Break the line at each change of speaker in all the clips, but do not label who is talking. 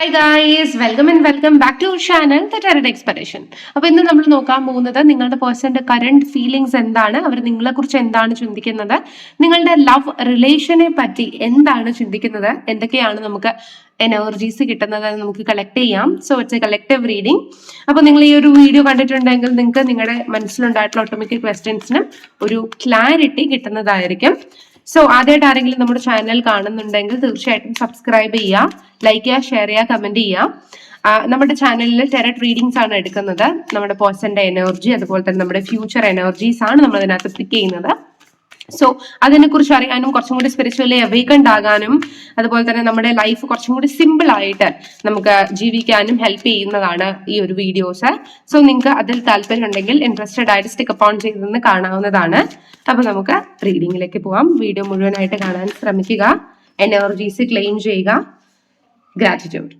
Hi guys welcome and welcome back to channel the tarot exploration അപ്പോൾ ഇന്ന് നമ്മൾ നോക്കാൻ പോകുന്നത് നിങ്ങളുടെ പേഴ്സന്റെ കറണ്ട് ഫീലിങ്സ് എന്താണ് അവർ നിങ്ങളെക്കുറിച്ച് എന്താണ് ചിന്തിക്കുന്നത് നിങ്ങളുടെ ലവ് റിലേഷനെ പറ്റി എന്താണ് ചിന്തിക്കുന്നത് എന്തൊക്കെയാണ് നമുക്ക് എനർജീസ് കിട്ടുന്നത് നമുക്ക് കളക്ട് ചെയ്യാം. So it's a collective reading അപ്പോൾ നിങ്ങൾ ഈ ഒരു വീഡിയോ കണ്ടിട്ടുണ്ടെങ്കിൽ നിങ്ങൾക്ക് നിങ്ങളുടെ മനസ്സിലുണ്ടായിട്ടുള്ള ഓട്ടോമാറ്റിക് ക്വസ്റ്റ്യൻസിനും ഒരു ക്ലാരിറ്റി കിട്ടുന്നതായിരിക്കും. സോ ആദ്യമായിട്ട് ആരെങ്കിലും നമ്മുടെ ചാനൽ കാണുന്നുണ്ടെങ്കിൽ തീർച്ചയായിട്ടും സബ്സ്ക്രൈബ് ചെയ്യുക ലൈക്ക് ചെയ്യുക ഷെയർ ചെയ്യുക കമന്റ് ചെയ്യുക. നമ്മുടെ ചാനലിൽ ടെററ്റ് റീഡിങ്സ് ആണ് എടുക്കുന്നത്. നമ്മുടെ പേഴ്സന്റെ എനർജി അതുപോലെ തന്നെ നമ്മുടെ ഫ്യൂച്ചർ എനർജീസ് ആണ് നമ്മൾ അതിനകത്ത് പിക്ക് ചെയ്യുന്നത്. സോ അതിനെക്കുറിച്ച് അറിയാനും കുറച്ചും കൂടി സ്പിരിച്വലി അവേക്കൻഡ് ആകാനും അതുപോലെ തന്നെ നമ്മുടെ ലൈഫ് കുറച്ചും കൂടി സിമ്പിൾ ആയിട്ട് നമുക്ക് ജീവിക്കാനും ഹെൽപ്പ് ചെയ്യുന്നതാണ് ഈ ഒരു വീഡിയോസ് സോ നിങ്ങൾക്ക് അതിൽ താല്പര്യം ഉണ്ടെങ്കിൽ ഇൻട്രസ്റ്റഡ് ആയിട്ട് സ്റ്റിക്ക് അപ്പോൺ ചെയ്തെന്ന് കാണാവുന്നതാണ്. അപ്പൊ നമുക്ക് റീഡിങ്ങിലേക്ക് പോവാം. വീഡിയോ മുഴുവനായിട്ട് കാണാൻ ശ്രമിക്കുക. എനർജീസ് ക്ലെയിം ചെയ്യുക. Gratitude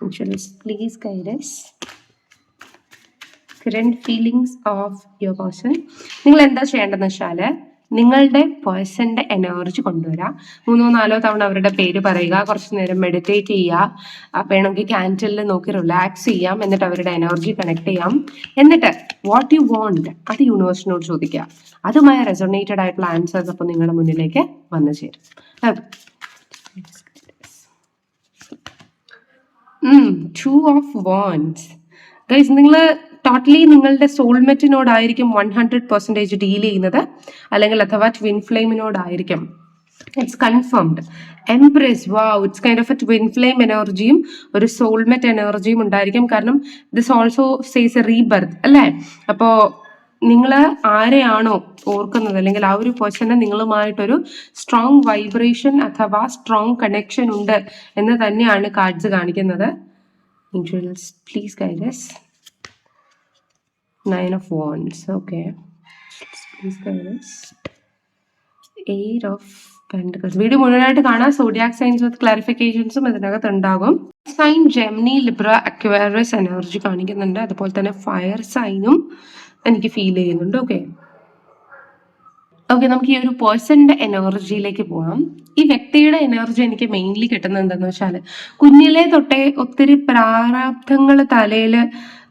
please guides feelings of your person നിങ്ങൾ എന്താ ചെയ്യേണ്ടതെന്ന് വെച്ചാൽ നിങ്ങളുടെ പേഴ്സന്റെ എനർജി കൊണ്ടുവരാം. മൂന്നോ നാലോ തവണ അവരുടെ പേര് പറയുക കുറച്ച് നേരം മെഡിറ്റേറ്റ് ചെയ്യുക. വേണമെങ്കിൽ ക്യാന്റലിൽ നോക്കി റിലാക്സ് ചെയ്യാം. എന്നിട്ട് അവരുടെ എനർജി കണക്ട് ചെയ്യാം. എന്നിട്ട് വാട്ട് യു വോണ്ട് അത് യൂണിവേഴ്സിനോട് ചോദിക്കുക. അതുമായി റെസൊണേറ്റഡ് ആയിട്ടുള്ള ആൻസേഴ്സ് അപ്പോൾ നിങ്ങളുടെ മുന്നിലേക്ക് വന്നു ചേരും. ടു ഓഫ് വോൺസ് നിങ്ങൾ ടോട്ടലി നിങ്ങളുടെ സോൾമെറ്റിനോടായിരിക്കും വൺ ഹൺഡ്രഡ് പെർസെന്റേജ് ഡീൽ ചെയ്യുന്നത്. അല്ലെങ്കിൽ അഥവാ ട്വിൻ ഫ്ലെയിമിനോടായിരിക്കും ഇറ്റ്സ് കൺഫേംഡ് എംപ്രസ് വാ it's kind of a twin flame എനർജിയും ഒരു സോൾമെറ്റ് എനർജിയും ഉണ്ടായിരിക്കും. കാരണം this also says a rebirth അല്ലേ? അപ്പോൾ നിങ്ങൾ ആരെയാണോ ഓർക്കുന്നത്? അല്ലെങ്കിൽ ആ ഒരു പേഴ്സണ് നിങ്ങളുമായിട്ടൊരു സ്ട്രോങ് വൈബ്രേഷൻ അഥവാ സ്ട്രോങ് കണക്ഷൻ ഉണ്ട് എന്ന് തന്നെയാണ് കാർഡ്സ് കാണിക്കുന്നത്. Please guides nine of wands okay eight of pentacles video മുഴുവനായിട്ട് കാണാം. സോഡിയാക് സൈൻസ് വിത്ത് ക്ലാരിഫിക്കേഷൻസും ഇതിനകത്ത് ഉണ്ടാകും. Sign Gemini Libra Aquarius energy കാണിക്കുന്നുണ്ട്. അതുപോലെ തന്നെ ഫയർ സൈനും എനിക്ക് ഫീൽ ചെയ്യുന്നുണ്ട്. ഓക്കെ ഓക്കെ നമുക്ക് ഈ ഒരു പേഴ്സണിന്റെ എനർജിയിലേക്ക് പോകാം ഈ വ്യക്തിയുടെ എനർജി എനിക്ക് മെയിൻലി കിട്ടുന്നത് എന്താന്ന് വെച്ചാൽ കുഞ്ഞിലെ തൊട്ടേ ഒത്തിരി പ്രാരാബ്ധങ്ങൾ തലയിൽ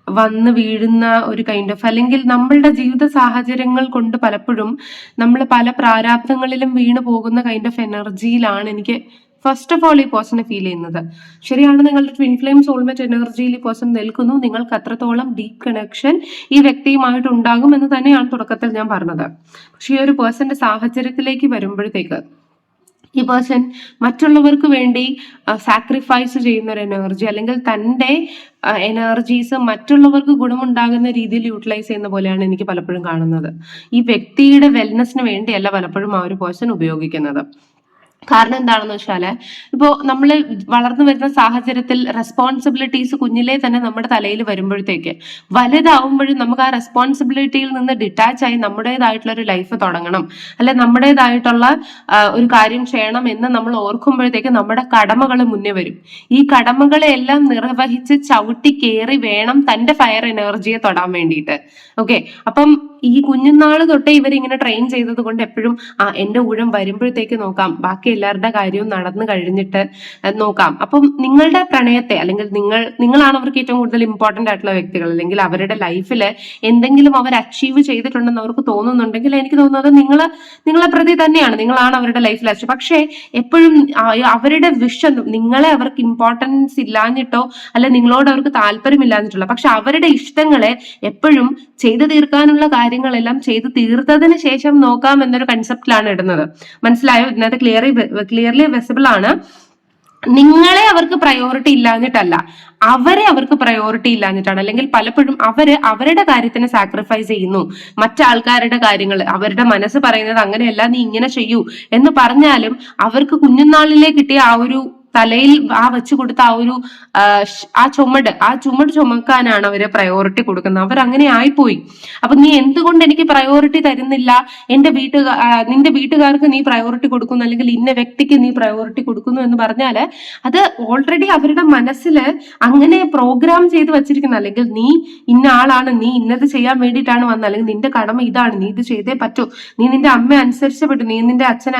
വന്ന് വീഴുന്ന ഒരു കൈൻഡ് ഓഫ് അല്ലെങ്കിൽ നമ്മളുടെ ജീവിത സാഹചര്യങ്ങൾ കൊണ്ട് പലപ്പോഴും നമ്മൾ പല പ്രാരാബ്ദങ്ങളിലും വീണു പോകുന്ന കൈൻഡ് ഓഫ് എനർജിയിലാണ് എനിക്ക് ഫസ്റ്റ് ഓഫ് ഓൾ ഈ പേഴ്സണെ ഫീൽ ചെയ്യുന്നത്. ശരിയാണ് നിങ്ങളുടെ ട്വിൻ ഫ്ലെയിം സോൾമേറ്റ് എനർജിയിൽ ഈ പേഴ്സൺ നിൽക്കുന്നു. നിങ്ങൾക്ക് അത്രത്തോളം ഡീപ്പ് കണക്ഷൻ ഈ വ്യക്തിയുമായിട്ട് ഉണ്ടാകും എന്ന് തന്നെയാണ് തുടക്കത്തിൽ ഞാൻ പറഞ്ഞത്. പക്ഷേ ഈ ഒരു പേഴ്സന്റെ സാഹചര്യത്തിലേക്ക് വരുമ്പോഴത്തേക്ക് ഈ പേഴ്സൺ മറ്റുള്ളവർക്ക് വേണ്ടി സാക്രിഫൈസ് ചെയ്യുന്ന ഒരു എനർജി അല്ലെങ്കിൽ തന്റെ എനർജീസ് മറ്റുള്ളവർക്ക് ഗുണമുണ്ടാകുന്ന രീതിയിൽ യൂട്ടിലൈസ് ചെയ്യുന്ന പോലെയാണ് എനിക്ക് പലപ്പോഴും കാണുന്നത്. ഈ വ്യക്തിയുടെ വെൽനെസ്സിന് വേണ്ടിയല്ല പലപ്പോഴും ആ ഒരു പേഴ്സൺ ഉപയോഗിക്കുന്നത്. കാരണം എന്താണെന്ന് വെച്ചാൽ ഇപ്പോ നമ്മൾ വളർന്നു വരുന്ന സാഹചര്യത്തിൽ റെസ്പോൺസിബിലിറ്റീസ് കുഞ്ഞിലെ തന്നെ നമ്മുടെ തലയിൽ വരുമ്പോഴത്തേക്ക് വലുതാവുമ്പോഴും നമുക്ക് ആ റെസ്പോൺസിബിലിറ്റിയിൽ നിന്ന് ഡിറ്റാച്ച് ആയി നമ്മുടേതായിട്ടുള്ള ഒരു ലൈഫ് തുടങ്ങണം. അല്ലെ നമ്മുടേതായിട്ടുള്ള ഒരു കാര്യം ചെയ്യണം എന്ന് നമ്മൾ ഓർക്കുമ്പോഴത്തേക്ക് നമ്മുടെ കടമകൾ മുന്നേ വരും. ഈ കടമകളെ എല്ലാം നിർവഹിച്ച് ചവിട്ടി കയറി വേണം തന്റെ ഫയർ എനർജിയെ തൊടാൻ വേണ്ടിയിട്ട്. ഓക്കെ അപ്പം ഈ കുഞ്ഞുനാൾ തൊട്ടേ ഇവരിങ്ങനെ ട്രെയിൻ ചെയ്തത് കൊണ്ട് എപ്പോഴും ആ എന്റെ ഊഴം വരുമ്പോഴത്തേക്ക് നോക്കാം. ബാക്കി എല്ലാവരുടെ കാര്യവും നടന്നു കഴിഞ്ഞിട്ട് നോക്കാം. അപ്പം നിങ്ങളുടെ പ്രണയത്തെ അല്ലെങ്കിൽ നിങ്ങൾ നിങ്ങളാണ് അവർക്ക് ഏറ്റവും കൂടുതൽ ഇമ്പോർട്ടന്റ് ആയിട്ടുള്ള വ്യക്തികൾ. അല്ലെങ്കിൽ അവരുടെ ലൈഫിൽ എന്തെങ്കിലും അവർ അച്ചീവ് ചെയ്തിട്ടുണ്ടെന്ന് അവർക്ക് തോന്നുന്നുണ്ടെങ്കിൽ എനിക്ക് തോന്നുന്നത് നിങ്ങൾ നിങ്ങളെ പ്രതി തന്നെയാണ്. നിങ്ങളാണ് അവരുടെ ലൈഫിൽ അച്ചീവ് പക്ഷേ എപ്പോഴും അവരുടെ വിഷൻ നിങ്ങളെ അവർക്ക് ഇമ്പോർട്ടൻസ് ഇല്ലാഞ്ഞിട്ടോ അല്ലെ നിങ്ങളോട് അവർക്ക് താല്പര്യമില്ലാഞ്ഞിട്ടുള്ള പക്ഷെ അവരുടെ ഇഷ്ടങ്ങളെ എപ്പോഴും ചെയ്തു തീർക്കാനുള്ള കാര്യങ്ങളെല്ലാം ചെയ്തു തീർത്തതിന് ശേഷം നോക്കാം എന്നൊരു കൺസെപ്റ്റിലാണ് ഇടുന്നത്. മനസ്സിലായോ? ഇതിനകത്ത് ക്ലിയർലി ക്ലിയർലി വിസിബിൾ ആണ്. നിങ്ങളെ അവർക്ക് പ്രയോറിറ്റി ഇല്ലാഞ്ഞിട്ടല്ല. അവരെ അവർക്ക് പ്രയോറിറ്റി ഇല്ലാഞ്ഞിട്ടാണ്. അല്ലെങ്കിൽ പലപ്പോഴും അവർ അവരുടെ കാര്യത്തിന് സാക്രിഫൈസ് ചെയ്യുന്നു. മറ്റാൾക്കാരുടെ കാര്യങ്ങൾ അവരുടെ മനസ്സ് പറയുന്നത് അങ്ങനെയല്ല നീ ഇങ്ങനെ ചെയ്യൂ എന്ന് പറഞ്ഞാലും അവർക്ക് കുഞ്ഞുനാളിലെ കിട്ടിയ ആ ഒരു തലയിൽ ആ വെച്ച് കൊടുത്ത ആ ഒരു ആ, ചുമട് ആ ചുമട് ചുമക്കാനാണ് അവർ പ്രയോറിറ്റി കൊടുക്കുന്നത്. അവർ അങ്ങനെ ആയിപ്പോയി. അപ്പൊ നീ എന്തുകൊണ്ട് എനിക്ക് പ്രയോറിറ്റി തരുന്നില്ല? എന്റെ വീട്ടുകാർ നിന്റെ വീട്ടുകാർക്ക് നീ പ്രയോറിറ്റി കൊടുക്കുന്നു അല്ലെങ്കിൽ ഇന്ന വ്യക്തിക്ക് നീ പ്രയോറിറ്റി കൊടുക്കുന്നു എന്ന് പറഞ്ഞാൽ അത് ഓൾറെഡി അവരുടെ മനസ്സിൽ അങ്ങനെ പ്രോഗ്രാം ചെയ്ത് വെച്ചിരിക്കുന്ന. അല്ലെങ്കിൽ നീ ഇന്ന ആളാണ് നീ ഇന്നത് ചെയ്യാൻ വേണ്ടിയിട്ടാണ് വന്നത്. അല്ലെങ്കിൽ നിന്റെ കടമ ഇതാണ് നീ ഇത് ചെയ്തേ പറ്റൂ. നീ നിന്റെ അമ്മ അനുസരിച്ച് പറ്റൂ. നീ നിന്റെ അച്ഛനെ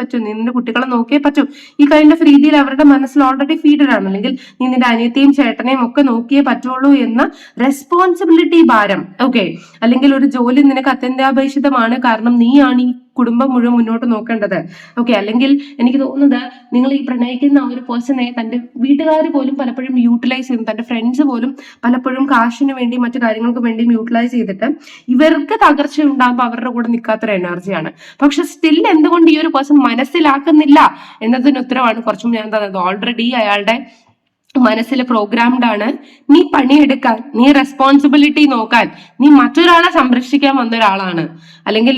പറ്റൂ. നീ നിന്റെ കുട്ടികളെ നോക്കിയേ പറ്റൂ. ഈ കൈൻഡ് ഓഫ് രീതിയിൽ അവരുടെ അവരുടെ മനസ്സിൽ ഓൾറെഡി ഫീഡഡ് ആണ്. അല്ലെങ്കിൽ നീ നിന്റെ അനിയത്തെയും ചേട്ടനെയും ഒക്കെ നോക്കിയേ പറ്റുള്ളൂ എന്ന റെസ്പോൺസിബിലിറ്റി ഭാരം. ഓക്കെ അല്ലെങ്കിൽ ഒരു ജോലി നിനക്ക് അത്യന്താപേക്ഷിതമാണ്. കാരണം നീയാണ് ഈ കുടുംബം മുഴുവൻ മുന്നോട്ട് നോക്കേണ്ടത്. ഓക്കെ അല്ലെങ്കിൽ എനിക്ക് തോന്നുന്നത് നിങ്ങൾ ഈ പ്രണയിക്കുന്ന ഒരു പേഴ്സണെ തന്റെ വീട്ടുകാർ പോലും പലപ്പോഴും യൂട്ടിലൈസ് ചെയ്യുന്നു. തന്റെ ഫ്രണ്ട്സ് പോലും പലപ്പോഴും കാശിന് വേണ്ടി മറ്റു കാര്യങ്ങൾക്ക് വേണ്ടിയും യൂട്ടിലൈസ് ചെയ്തിട്ട് ഇവർക്ക് തകർച്ച ഉണ്ടാകുമ്പോൾ അവരുടെ കൂടെ നിൽക്കാത്തൊരു എനർജിയാണ് പക്ഷെ സ്റ്റിൽ എന്തുകൊണ്ട് ഈ ഒരു പേഴ്സൺ മനസ്സിലാക്കുന്നില്ല എന്നതിന് ഉത്തരവാണ് കുറച്ചും ഞാൻ തന്നത് ഓൾറെഡി അയാളുടെ മനസ്സിൽ പ്രോഗ്രാംഡ് ആണ്. നീ പണിയെടുക്കാൻ നീ റെസ്പോൺസിബിലിറ്റി നോക്കാൻ നീ മറ്റൊരാളെ സംരക്ഷിക്കാൻ വന്ന ഒരാളാണ്. അല്ലെങ്കിൽ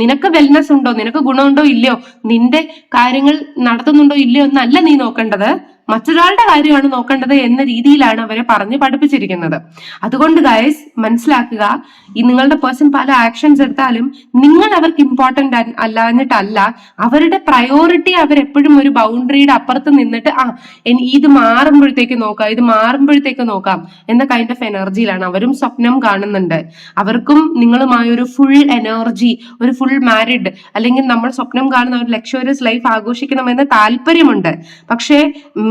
നിനക്ക് വെൽനെസ് ഉണ്ടോ നിനക്ക് ഗുണമുണ്ടോ ഇല്ലയോ നിന്റെ കാര്യങ്ങൾ നടത്തുന്നുണ്ടോ ഇല്ലയോ എന്നല്ല നീ നോക്കേണ്ടത്. മറ്റൊരാളുടെ കാര്യമാണ് നോക്കേണ്ടത് എന്ന രീതിയിലാണ് അവരെ പറഞ്ഞ് പഠിപ്പിച്ചിരിക്കുന്നത്. അതുകൊണ്ട് ഗൈസ് മനസ്സിലാക്കുക ഈ നിങ്ങളുടെ പേഴ്സൺ പല ആക്ഷൻസ് എടുത്താലും നിങ്ങൾ അവർക്ക് ഇമ്പോർട്ടന്റ് അല്ലാഞ്ഞിട്ടല്ല അവരുടെ പ്രയോറിറ്റി അവരെപ്പോഴും ഒരു ബൗണ്ടറിയുടെ അപ്പുറത്ത് നിന്നിട്ട് ആ ഇത് മാറുമ്പോഴത്തേക്ക് നോക്കാം ഇത് മാറുമ്പോഴത്തേക്ക് നോക്കാം എന്ന കൈൻഡ് ഓഫ് എനർജിയിലാണ് അവരും സ്വപ്നം കാണുന്നുണ്ട്. അവർക്കും നിങ്ങളുമായ ഒരു ഫുൾ എനർജി ഒരു ഫുൾ മാരിഡ് അല്ലെങ്കിൽ നമ്മൾ സ്വപ്നം കാണുന്ന ഒരു ലക്ഷോറിയസ് ലൈഫ് ആഘോഷിക്കണമെന്ന് താല്പര്യമുണ്ട്. പക്ഷേ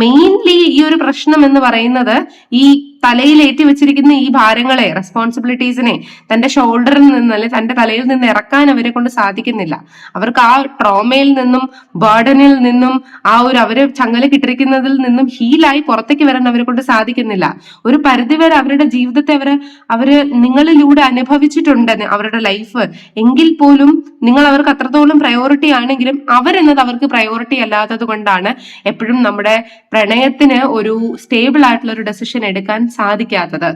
മെയിൻലി ഈ ഒരു പ്രശ്നം എന്ന് പറയുന്നത് ഈ തലയിൽ ഏറ്റി വെച്ചിരിക്കുന്ന ഈ ഭാരങ്ങളെ റെസ്പോൺസിബിലിറ്റീസിനെ തന്റെ ഷോൾഡറിൽ നിന്ന് അല്ലെങ്കിൽ തന്റെ തലയിൽ നിന്ന് ഇറക്കാൻ അവരെ കൊണ്ട് സാധിക്കുന്നില്ല. അവർക്ക് ആ ട്രോമയിൽ നിന്നും ബേർഡനിൽ നിന്നും ആ ഒരു അവരെ ചങ്ങല കിട്ടിരിക്കുന്നതിൽ നിന്നും ഹീലായി പുറത്തേക്ക് വരാൻ അവരെ കൊണ്ട് സാധിക്കുന്നില്ല. ഒരു പരിധിവരെ അവരുടെ ജീവിതത്തെ അവർ അവർ നിങ്ങളിലൂടെ അനുഭവിച്ചിട്ടുണ്ട് അവരുടെ ലൈഫ് എങ്കിൽ പോലും നിങ്ങൾ അവർക്ക് അത്രത്തോളം പ്രയോറിറ്റി ആണെങ്കിലും അവരെന്നത് അവർക്ക് പ്രയോറിറ്റി അല്ലാത്തത് കൊണ്ടാണ് എപ്പോഴും നമ്മുടെ പ്രണയത്തിന് ഒരു സ്റ്റേബിൾ ആയിട്ടുള്ള ഒരു ഡെസിഷൻ എടുക്കാൻ സാധിക്കാത്തത്.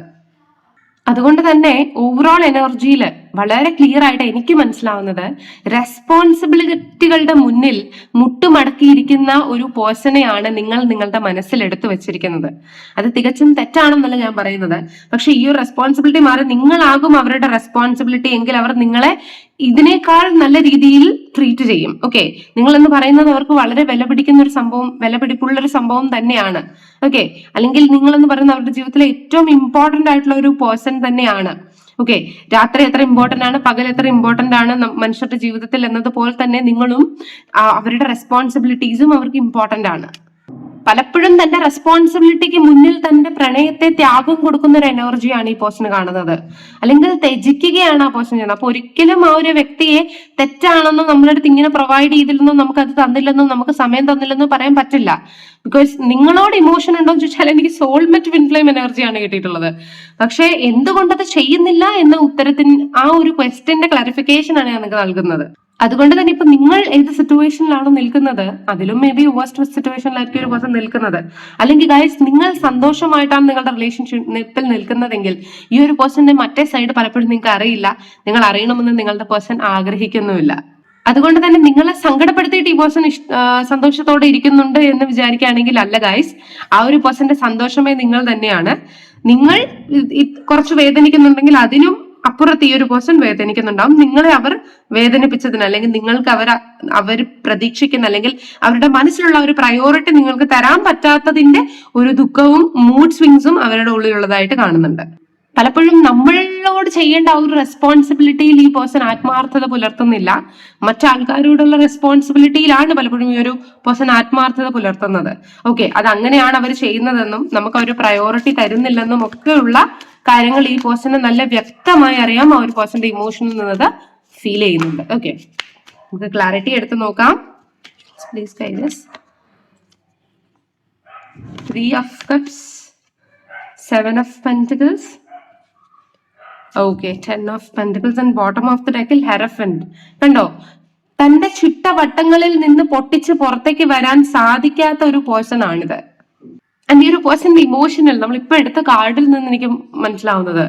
അതുകൊണ്ട് തന്നെ ഓവറോൾ എനർജിയിൽ വളരെ ക്ലിയർ ആയിട്ട് എനിക്ക് മനസ്സിലാവുന്നത് റെസ്പോൺസിബിലിറ്റികളുടെ മുന്നിൽ മുട്ടുമടക്കിയിരിക്കുന്ന ഒരു പേഴ്സണെയാണ് നിങ്ങൾ നിങ്ങളുടെ മനസ്സിൽ എടുത്തു വെച്ചിരിക്കുന്നത്. അത് തികച്ചും തെറ്റാണെന്നല്ല ഞാൻ പറയുന്നത്. പക്ഷെ ഈ ഒരു റെസ്പോൺസിബിലിറ്റി മാറി നിങ്ങളാകും അവരുടെ റെസ്പോൺസിബിലിറ്റി എങ്കിൽ അവർ നിങ്ങളെ ഇതിനേക്കാൾ നല്ല രീതിയിൽ ട്രീറ്റ് ചെയ്യും. ഓക്കെ നിങ്ങൾ എന്ന് പറയുന്നത് അവർക്ക് വളരെ വില പിടിക്കുന്ന ഒരു സംഭവം വില പിടിപ്പുള്ള ഒരു സംഭവം തന്നെയാണ്. ഓക്കെ അല്ലെങ്കിൽ നിങ്ങൾ എന്ന് പറയുന്നത് അവരുടെ ജീവിതത്തിലെ ഏറ്റവും ഇമ്പോർട്ടന്റ് ആയിട്ടുള്ള ഒരു പേഴ്സൺ തന്നെയാണ്. ഓക്കെ രാത്രി എത്ര ഇമ്പോർട്ടന്റ് ആണ് പകൽ എത്ര ഇമ്പോർട്ടന്റ് ആണ് മനുഷ്യരുടെ ജീവിതത്തിൽ എന്നതുപോലെ തന്നെ നിങ്ങളും അവരുടെ റെസ്പോൺസിബിലിറ്റീസും അവർക്ക് ഇമ്പോർട്ടന്റ് ആണ്. പലപ്പോഴും തന്റെ റെസ്പോൺസിബിലിറ്റിക്ക് മുന്നിൽ തന്റെ പ്രണയത്തെ ത്യാഗം കൊടുക്കുന്ന ഒരു എനർജിയാണ് ഈ പേഴ്സൺ കാണുന്നത്. അല്ലെങ്കിൽ ത്യജിക്കുകയാണ് ആ പേഴ്സൺ ചെയ്യുന്നത്. അപ്പൊ ഒരിക്കലും ആ ഒരു വ്യക്തിയെ തെറ്റാണെന്നും നമ്മളടുത്ത് ഇങ്ങനെ പ്രൊവൈഡ് ചെയ്തില്ലെന്നും നമുക്ക് അത് തന്നില്ലെന്നും നമുക്ക് സമയം തന്നില്ലെന്നും പറയാൻ പറ്റില്ല. ബിക്കോസ് നിങ്ങളോട് ഇമോഷൻ ഉണ്ടോ എന്ന് ചോദിച്ചാൽ എനിക്ക് സോൾമെറ്റ് വിൻഫ്ലെയിം എനർജിയാണ് കിട്ടിയിട്ടുള്ളത്. പക്ഷെ എന്തുകൊണ്ടത് ചെയ്യുന്നില്ല എന്ന ഉത്തരത്തിന് ആ ഒരു ക്വസ്റ്റ്യന്റെ ക്ലാരിഫിക്കേഷൻ ആണ് ഞാൻ നിങ്ങൾക്ക് നൽകുന്നത്. അതുകൊണ്ട് തന്നെ ഇപ്പൊ നിങ്ങൾ ഏത് സിറ്റുവേഷനിലാണ് നിൽക്കുന്നത് അതിലും മേ ബി വേസ്റ്റ് സിറ്റുവേഷനിലായിരിക്കും ഒരു പേഴ്സൺ നിൽക്കുന്നത്. അല്ലെങ്കിൽ ഗൈസ് നിങ്ങൾ സന്തോഷമായിട്ടാണ് നിങ്ങളുടെ റിലേഷൻഷിപ്പിൽ നിൽക്കുന്നതെങ്കിൽ ഈ ഒരു പേഴ്സന്റെ മറ്റേ സൈഡ് പലപ്പോഴും നിങ്ങൾക്ക് അറിയില്ല നിങ്ങൾ അറിയണമെന്ന് നിങ്ങളുടെ പേഴ്സൺ ആഗ്രഹിക്കുന്നുമില്ല. അതുകൊണ്ട് തന്നെ നിങ്ങളെ സങ്കടപ്പെടുത്തിയിട്ട് ഈ പേഴ്സൺ സന്തോഷത്തോടെ ഇരിക്കുന്നുണ്ട് എന്ന് വിചാരിക്കുകയാണെങ്കിൽ അല്ല ഗൈസ് ആ ഒരു പേഴ്സന്റെ സന്തോഷമേ നിങ്ങൾ തന്നെയാണ്. നിങ്ങൾ കുറച്ച് വേദനിക്കുന്നുണ്ടെങ്കിൽ അതിനും അപ്പുറത്ത് ഈ ഒരു പേഴ്സൺ വേദനിക്കുന്നുണ്ടാവും. നിങ്ങളെ അവർ വേദനിപ്പിച്ചതിന് അല്ലെങ്കിൽ നിങ്ങൾക്ക് അവർ അവർ പ്രതീക്ഷിക്കുന്ന അല്ലെങ്കിൽ അവരുടെ മനസ്സിലുള്ള ഒരു പ്രയോറിറ്റി നിങ്ങൾക്ക് തരാൻ പറ്റാത്തതിന്റെ ഒരു ദുഃഖവും മൂഡ് സ്വിങ്സും അവരുടെ ഉള്ളിലുള്ളതായിട്ട് കാണുന്നുണ്ട്. പലപ്പോഴും നമ്മളോട് ചെയ്യേണ്ട ആ ഒരു റെസ്പോൺസിബിലിറ്റിയിൽ ഈ പേഴ്സൺ ആത്മാർത്ഥത പുലർത്തുന്നില്ല. മറ്റാൾക്കാരോടുള്ള റെസ്പോൺസിബിലിറ്റിയിലാണ് പലപ്പോഴും ഈ ഒരു പേഴ്സൺ ആത്മാർത്ഥത പുലർത്തുന്നത്. ഓക്കെ അത് അങ്ങനെയാണ് അവർ ചെയ്യുന്നതെന്നും നമുക്ക് അവർ പ്രയോറിറ്റി തരുന്നില്ലെന്നും ഒക്കെയുള്ള കാര്യങ്ങൾ ഈ പേഴ്സണ് നല്ല വ്യക്തമായി അറിയാം. ആ ഒരു പേഴ്സന്റെ ഇമോഷൻ എന്നത് ഫീൽ ചെയ്യുന്നുണ്ട്. ഓക്കെ നമുക്ക് ക്ലാരിറ്റി എടുത്ത് നോക്കാം. Please guides three of cups seven of pentacles okay ten of pentacles and bottom of the ഡെക്കിൽ hierophant കണ്ടോ? തന്റെ ചിട്ടവട്ടങ്ങളിൽ നിന്ന് പൊട്ടിച്ച് പുറത്തേക്ക് വരാൻ സാധിക്കാത്ത ഒരു പേഴ്സൺ ആണിത്. ആൻഡ് ഈ ഒരു പേഴ്സൺ ഇമോഷണൽ നമ്മൾ ഇപ്പൊ എടുത്ത കാർഡിൽ നിന്ന് എനിക്ക് മനസ്സിലാവുന്നത്.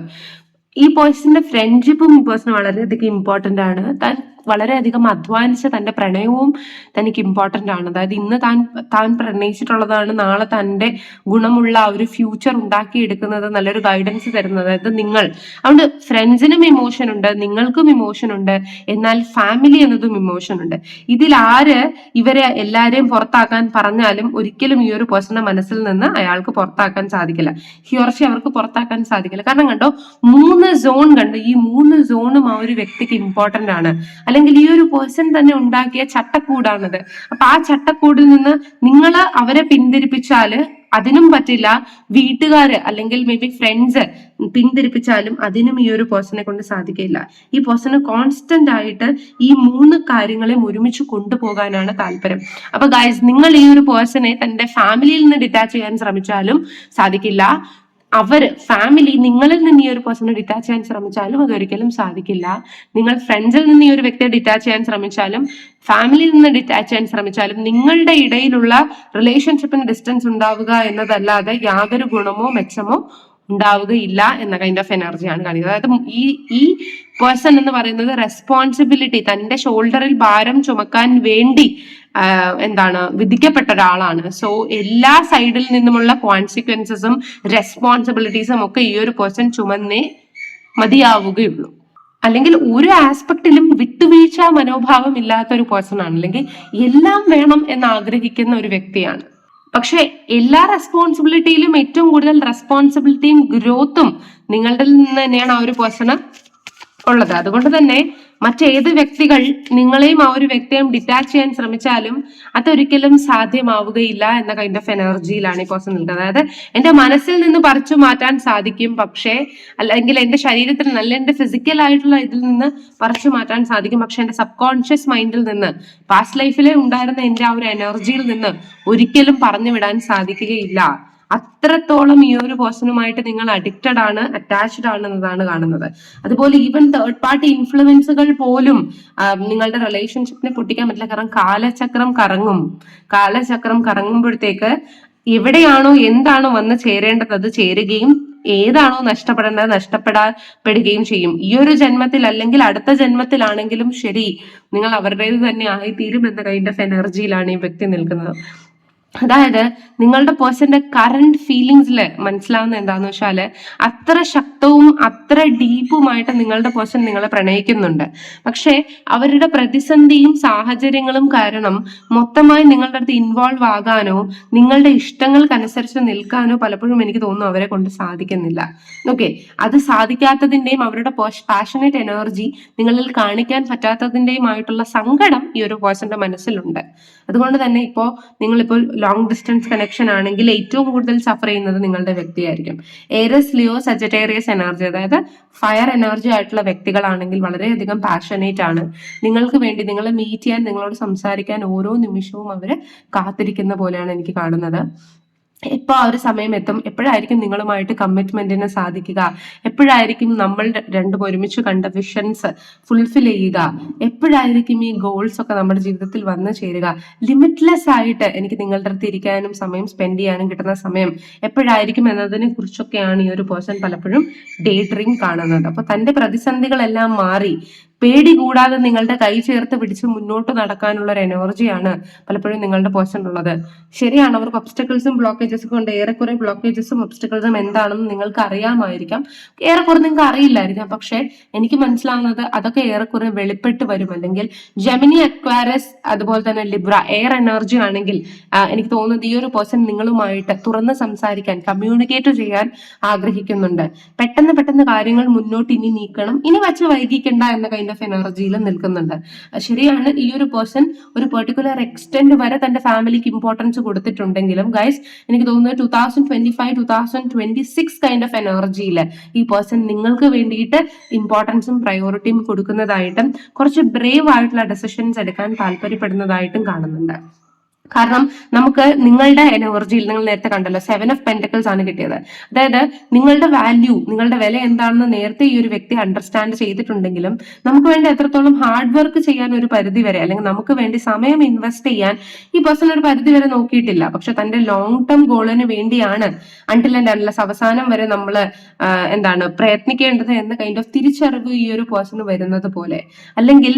ഈ പേഴ്സന്റെ ഫ്രണ്ട്ഷിപ്പും ഈ പേഴ്സണ് വളരെയധികം ഇമ്പോർട്ടന്റ് ആണ്. താൻ വളരെയധികം അധ്വാനിച്ച തന്റെ പ്രണയവും തനിക്ക് ഇമ്പോർട്ടന്റ് ആണ്. അതായത് ഇന്ന് താൻ താൻ പ്രണയിച്ചിട്ടുള്ളതാണ് നാളെ തന്റെ ഗുണമുള്ള ആ ഒരു ഫ്യൂച്ചർ ഉണ്ടാക്കിയെടുക്കുന്നത് നല്ലൊരു ഗൈഡൻസ് തരുന്നത്. അതായത് നിങ്ങൾ അതുകൊണ്ട് ഫ്രണ്ട്സിനും ഇമോഷൻ ഉണ്ട് നിങ്ങൾക്കും ഇമോഷൻ ഉണ്ട് എന്നാൽ ഫാമിലി എന്നതും ഇമോഷൻ ഉണ്ട്. ഇതിൽ ആര് ഇവരെ എല്ലാരെയും പുറത്താക്കാൻ പറഞ്ഞാലും ഒരിക്കലും ഈ ഒരു പേഴ്സണെ മനസ്സിൽ നിന്ന് അയാൾക്ക് പുറത്താക്കാൻ സാധിക്കില്ല. ഹിയോർഷി അവർക്ക് പുറത്താക്കാൻ സാധിക്കില്ല. കാരണം കണ്ടോ മൂന്ന് സോൺ കണ്ടു. ഈ മൂന്ന് സോണും ആ ഒരു വ്യക്തിക്ക് ഇമ്പോർട്ടന്റ് ആണ്. അല്ലെങ്കിൽ ഈ ഒരു പേഴ്സൺ തന്നെ ഉണ്ടാക്കിയ ചട്ടക്കൂടാണത്. അപ്പൊ ആ ചട്ടക്കൂടിൽ നിന്ന് നിങ്ങൾ അവരെ പിന്തിരിപ്പിച്ചാൽ അതിനും പറ്റില്ല വീട്ടുകാര് അല്ലെങ്കിൽ മേ ബി ഫ്രണ്ട്സ് പിന്തിരിപ്പിച്ചാലും അതിനും ഈ ഒരു പേഴ്സണെ കൊണ്ട് സാധിക്കില്ല. ഈ പേഴ്സണ് കോൺസ്റ്റന്റ് ആയിട്ട് ഈ മൂന്ന് കാര്യങ്ങളെ ഒരുമിച്ച് കൊണ്ടുപോകാനാണ് താല്പര്യം. അപ്പൊ ഗായ്സ് നിങ്ങൾ ഈ ഒരു പേഴ്സണെ തന്റെ ഫാമിലിയിൽ നിന്ന് ഡിറ്റാച്ച് ചെയ്യാൻ ശ്രമിച്ചാലും സാധിക്കില്ല. അവർ ഫാമിലി നിങ്ങളിൽ നിന്ന് ഈ ഒരു പേഴ്സണെ ഡിറ്റാച്ച് ചെയ്യാൻ ശ്രമിച്ചാലും അതൊരിക്കലും സാധിക്കില്ല. നിങ്ങൾ ഫ്രണ്ട്സിൽ നിന്ന് ഈ ഒരു വ്യക്തിയെ ഡിറ്റാച്ച് ചെയ്യാൻ ശ്രമിച്ചാലും ഫാമിലിയിൽ നിന്ന് ഡിറ്റാച്ച് ചെയ്യാൻ ശ്രമിച്ചാലും നിങ്ങളുടെ ഇടയിലുള്ള റിലേഷൻഷിപ്പിന് ഡിസ്റ്റൻസ് ഉണ്ടാവുക എന്നതല്ലാതെ യാതൊരു ഗുണമോ മെച്ചമോ ഉണ്ടാവുകയില്ല എന്ന കൈൻഡ് ഓഫ് എനർജിയാണ് കാണിക്കുന്നത്. അതായത് ഈ ഈ പേഴ്സൺ എന്ന് പറയുന്നത് റെസ്പോൺസിബിലിറ്റി തന്റെ ഷോൾഡറിൽ ഭാരം ചുമക്കാൻ വേണ്ടി എന്താണ് വിധിക്കപ്പെട്ട ഒരാളാണ് സോ എല്ലാ സൈഡിൽ നിന്നുമുള്ള കോൺസിക്വൻസസും റെസ്പോൺസിബിലിറ്റീസും ഒക്കെ ഈ ഒരു പേഴ്സൺ ചുമന്നേ മതിയാവുകയുള്ളൂ. അല്ലെങ്കിൽ ഒരു ആസ്പെക്റ്റിലും വിട്ടുവീഴ്ച മനോഭാവം ഇല്ലാത്ത ഒരു പേഴ്സൺ ആണ്. അല്ലെങ്കിൽ എല്ലാം വേണം എന്ന് ആഗ്രഹിക്കുന്ന ഒരു വ്യക്തിയാണ്. പക്ഷെ എല്ലാ റെസ്പോൺസിബിലിറ്റിയിലും ഏറ്റവും കൂടുതൽ റെസ്പോൺസിബിലിറ്റിയും ഗ്രോത്തും നിങ്ങളുടെ നിന്ന് തന്നെയാണ് ആ ഒരു പേഴ്സണ് ഉള്ളത്. അതുകൊണ്ട് തന്നെ മറ്റേത് വ്യക്തികൾ നിങ്ങളെയും ആ ഒരു വ്യക്തിയെയും ഡിറ്റാച്ച് ചെയ്യാൻ ശ്രമിച്ചാലും അതൊരിക്കലും സാധ്യമാവുകയില്ല എന്ന കൈൻഡ് ഓഫ് എനർജിയിലാണ് ഈ പേഴ്സൺ നിൽക്കുന്നത്. അതായത് എന്റെ മനസ്സിൽ നിന്ന് പറിച്ചു മാറ്റാൻ സാധിക്കും പക്ഷേ അല്ലെങ്കിൽ എന്റെ ശരീരത്തിൽ നല്ല എന്റെ ഫിസിക്കൽ ആയിട്ടുള്ള ഇതിൽ നിന്ന് പറിച്ചു മാറ്റാൻ സാധിക്കും. പക്ഷെ എന്റെ സബ് കോൺഷ്യസ് മൈൻഡിൽ നിന്ന് പാസ്റ്റ് ലൈഫിലെ ഉണ്ടായിരുന്ന എന്റെ ആ ഒരു എനർജിയിൽ നിന്ന് ഒരിക്കലും പറഞ്ഞു വിടാൻ സാധിക്കുകയില്ല. അത്രത്തോളം ഈ ഒരു പേഴ്സണുമായിട്ട് നിങ്ങൾ അഡിക്റ്റഡ് ആണ് അറ്റാച്ച്ഡ് ആണ് എന്നതാണ് കാണുന്നത്. അതുപോലെ ഈവൻ തേർഡ് പാർട്ടി ഇൻഫ്ലുവൻസുകൾ പോലും നിങ്ങളുടെ റിലേഷൻഷിപ്പിനെ പൊട്ടിക്കാൻ പറ്റില്ല. കാരണം കാലചക്രം കറങ്ങും. കാലചക്രം കറങ്ങുമ്പോഴത്തേക്ക് എവിടെയാണോ എന്താണോ വന്ന് ചേരേണ്ടത് അത് ചേരുകയും ഏതാണോ നഷ്ടപ്പെടേണ്ടത് നഷ്ടപ്പെടപ്പെടുകയും ചെയ്യും. ഈ ഒരു ജന്മത്തിൽ അല്ലെങ്കിൽ അടുത്ത ജന്മത്തിലാണെങ്കിലും ശരി നിങ്ങൾ അവരുടേത് തന്നെ ആയിത്തീരും എന്ന കൈൻഡ് ഓഫ് എനർജിയിലാണ് ഈ വ്യക്തി നിൽക്കുന്നത്. അതായത് നിങ്ങളുടെ പേഴ്സന്റെ കറണ്ട് ഫീലിങ്സിൽ മനസ്സിലാവുന്ന എന്താന്ന് വെച്ചാൽ അത്ര ശക്തവും അത്ര ഡീപ്പുമായിട്ട് നിങ്ങളുടെ പേഴ്സൺ നിങ്ങളെ പ്രണയിക്കുന്നുണ്ട്. പക്ഷേ അവരുടെ പ്രതിസന്ധിയും സാഹചര്യങ്ങളും കാരണം മൊത്തമായി നിങ്ങളുടെ അടുത്ത് ഇൻവോൾവ് ആകാനോ നിങ്ങളുടെ ഇഷ്ടങ്ങൾക്കനുസരിച്ച് നിൽക്കാനോ പലപ്പോഴും എനിക്ക് തോന്നുന്നു അവരെ കൊണ്ട് സാധിക്കുന്നില്ല. ഓക്കെ അത് സാധിക്കാത്തതിന്റെയും അവരുടെ പാഷനേറ്റ് എനർജി നിങ്ങളിൽ കാണിക്കാൻ പറ്റാത്തതിന്റെയും ആയിട്ടുള്ള സങ്കടം ഈ ഒരു പേഴ്സന്റെ മനസ്സിലുണ്ട്. അതുകൊണ്ട് തന്നെ ഇപ്പോൾ നിങ്ങളിപ്പോൾ ലോങ് ഡിസ്റ്റൻസ് കണക്ഷൻ ആണെങ്കിൽ ഏറ്റവും കൂടുതൽ സഫർ ചെയ്യുന്നത് നിങ്ങളുടെ വ്യക്തിയായിരിക്കും. ഏരസ് ലിയോ സജറ്റേറിയസ് എനർജി അതായത് ഫയർ എനർജി ആയിട്ടുള്ള വ്യക്തികളാണെങ്കിൽ വളരെയധികം പാഷനേറ്റ് ആണ്. നിങ്ങൾക്ക് വേണ്ടി നിങ്ങളെ മീറ്റ് ചെയ്യാൻ നിങ്ങളോട് സംസാരിക്കാൻ ഓരോ നിമിഷവും അവർ കാത്തിരിക്കുന്ന പോലെയാണ് എനിക്ക് കാണുന്നത്. എപ്പോ ആ ഒരു സമയം എത്തും എപ്പോഴായിരിക്കും നിങ്ങളുമായിട്ട് കമ്മിറ്റ്മെന്റിന് സാധിക്കുക? എപ്പോഴായിരിക്കും നമ്മൾ രണ്ടും ഒരുമിച്ച് കണ്ട വിഷൻസ് ഫുൾഫിൽ ചെയ്യുക? എപ്പോഴായിരിക്കും ഈ ഗോൾസ് ഒക്കെ നമ്മുടെ ജീവിതത്തിൽ വന്നു ചേരുക? ലിമിറ്റ്ലെസ് ആയിട്ട് എനിക്ക് നിങ്ങളുടെ അടുത്ത് ഇരിക്കാനും സമയം സ്പെൻഡ് ചെയ്യാനും കിട്ടുന്ന സമയം എപ്പോഴായിരിക്കും എന്നതിനെ കുറിച്ചൊക്കെയാണ് ഈ ഒരു പേഴ്സൺ പലപ്പോഴും ഡേ ഡ്രീം കാണുന്നത്. അപ്പൊ തന്റെ പ്രതിസന്ധികളെല്ലാം മാറി പേടി കൂടാതെ നിങ്ങളുടെ കൈ ചേർത്ത് പിടിച്ച് മുന്നോട്ട് നടക്കാനുള്ള ഒരു എനർജിയാണ് പലപ്പോഴും നിങ്ങളുടെ പേഴ്സൺ ഉള്ളത്. ശരിയാണ് അവർക്ക് ഒബ്സ്റ്റക്കിൾസും ബ്ലോക്കേജസും കൊണ്ട് ഏറെക്കുറെ ബ്ലോക്കേജസും ഒബ്സ്റ്റക്കിൾസും എന്താണെന്ന് നിങ്ങൾക്ക് അറിയാമായിരിക്കാം. ഏറെക്കുറെ നിങ്ങൾക്ക് അറിയില്ലായിരിക്കാം പക്ഷെ എനിക്ക് മനസ്സിലാവുന്നത് അതൊക്കെ ഏറെക്കുറെ വെളിപ്പെട്ട് വരും. അല്ലെങ്കിൽ ജെമിനി അക്വാരസ് അതുപോലെ തന്നെ ലിബ്ര എയർ എനർജി ആണെങ്കിൽ എനിക്ക് തോന്നുന്നത് ഈ ഒരു പേഴ്സൺ നിങ്ങളുമായിട്ട് തുറന്ന് സംസാരിക്കാൻ കമ്മ്യൂണിക്കേറ്റ് ചെയ്യാൻ ആഗ്രഹിക്കുന്നുണ്ട്. പെട്ടെന്ന് പെട്ടെന്ന് കാര്യങ്ങൾ മുന്നോട്ട് ഇനി നീക്കണം. ഇനി വച്ച് വൈകിക്കണ്ട എന്ന കൈൻഡ് ഓഫ് എനർജിയിൽ നിൽക്കുന്നുണ്ട്. ശരിയാണ് ഈ ഒരു പേഴ്സൺ ഒരു പെർട്ടിക്കുലർ എക്സ്റ്റെന്റ് വരെ തന്റെ ഫാമിലിക്ക് ഇമ്പോർട്ടൻസ് കൊടുത്തിട്ടുണ്ടെങ്കിലും ഗൈസ് എനിക്ക് തോന്നുന്നത് two thousand twenty five two thousand twenty six kind of എനർജിയിൽ ഈ പേഴ്സൺ നിങ്ങൾക്ക് വേണ്ടിയിട്ട് ഇമ്പോർട്ടൻസും പ്രയോറിറ്റിയും കൊടുക്കുന്നതായിട്ടും കുറച്ച് ബ്രേവ് ആയിട്ടുള്ള ഡെസിഷൻസ് എടുക്കാൻ താല്പര്യപ്പെടുന്നതായിട്ടും കാണുന്നുണ്ട്. കാരണം നമുക്ക് നിങ്ങളുടെ എനർജിയിൽ നിങ്ങൾ നേരത്തെ കണ്ടല്ലോ സെവൻ ഓഫ് പെന്റക്കിൾസ് ആണ് കിട്ടിയത്. അതായത് നിങ്ങളുടെ വാല്യൂ നിങ്ങളുടെ വില എന്താണെന്ന് നേരത്തെ ഈ ഒരു വ്യക്തി അണ്ടർസ്റ്റാൻഡ് ചെയ്തിട്ടുണ്ടെങ്കിലും നമുക്ക് വേണ്ടി എത്രത്തോളം ഹാർഡ് വർക്ക് ചെയ്യാൻ ഒരു പരിധി വരെ അല്ലെങ്കിൽ നമുക്ക് വേണ്ടി സമയം ഇൻവെസ്റ്റ് ചെയ്യാൻ ഈ പേഴ്സൺ ഒരു പരിധി വരെ നോക്കിയിട്ടില്ല. പക്ഷെ തന്റെ ലോങ് ടേം ഗോളിന് വേണ്ടിയാണ് അണ്ടിൽ ആൻഡ് അൺലെസ് അവസാനം വരെ നമ്മൾ എന്താണ് പ്രയത്നിക്കേണ്ടത് എന്ന കൈൻഡ് ഓഫ് തിരിച്ചറിവ് ഈ ഒരു പേഴ്സൺ വരുന്നത് പോലെ. അല്ലെങ്കിൽ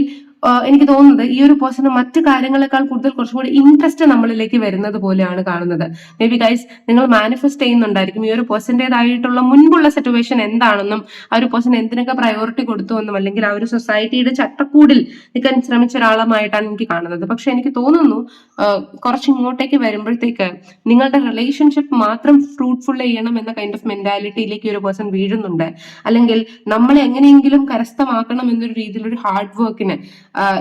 എനിക്ക് തോന്നുന്നത് ഈ ഒരു പേഴ്സണ് മറ്റു കാര്യങ്ങളെക്കാൾ കൂടുതൽ കുറച്ചുകൂടി ഇൻട്രസ്റ്റ് നമ്മളിലേക്ക് വരുന്നത് പോലെയാണ് കാണുന്നത്. മേ ബി ഗൈസ് നിങ്ങൾ മാനിഫെസ്റ്റ് ചെയ്യുന്നുണ്ടായിരിക്കും. ഈ ഒരു പേഴ്സന്റെതായിട്ടുള്ള മുൻപുള്ള സിറ്റുവേഷൻ എന്താണെന്നും ആ ഒരു പേഴ്സൺ എന്തിനൊക്കെ പ്രയോറിറ്റി കൊടുത്തു എന്നും അല്ലെങ്കിൽ ആ ഒരു സൊസൈറ്റിയുടെ ചട്ടക്കൂടിൽ നിൽക്കാൻ ശ്രമിച്ച ഒരാളുമായിട്ടാണ് എനിക്ക് കാണുന്നത്. പക്ഷെ എനിക്ക് തോന്നുന്നു കുറച്ച് ഇങ്ങോട്ടേക്ക് വരുമ്പോഴത്തേക്ക് നിങ്ങളുടെ റിലേഷൻഷിപ്പ് മാത്രം ഫ്രൂട്ട്ഫുൾ ചെയ്യണം എന്ന കൈൻഡ് ഓഫ് മെന്റാലിറ്റിയിലേക്ക് ഒരു പേഴ്സൺ വീഴുന്നുണ്ട്. അല്ലെങ്കിൽ നമ്മളെ എങ്ങനെയെങ്കിലും കരസ്ഥമാക്കണം എന്നൊരു രീതിയിലൊരു ഹാർഡ് വർക്കിന്